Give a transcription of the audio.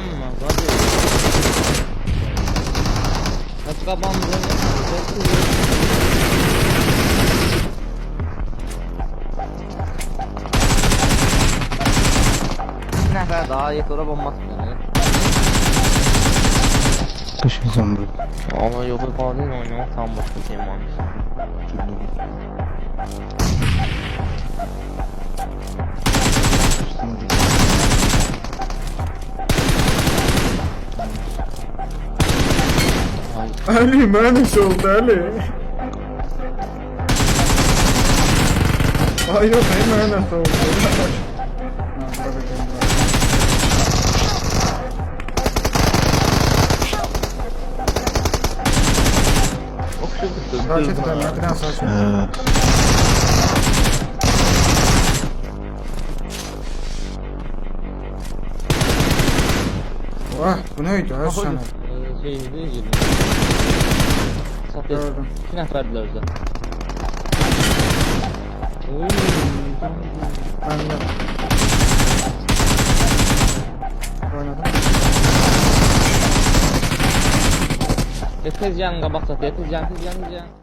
yanmaz hadi. Başka bandını Bir nefer daha yakıra bomba atmıyor. Kaşın zombi. Ama yok bir falan değil mi oynamak tam bakıntıyım şey abi. Ali mühendis oldu Ali. Ay yok ne mühendis oldu. Ha, burada bekleyin. Sakin Vah bu neydi ha sana? Şey değil gibi. Satış. Gördüm. İki nəfərdirlər özdə. Oy. Ben de. Oynadım. Qabaq çat, tez yan, tez yan, tez yan.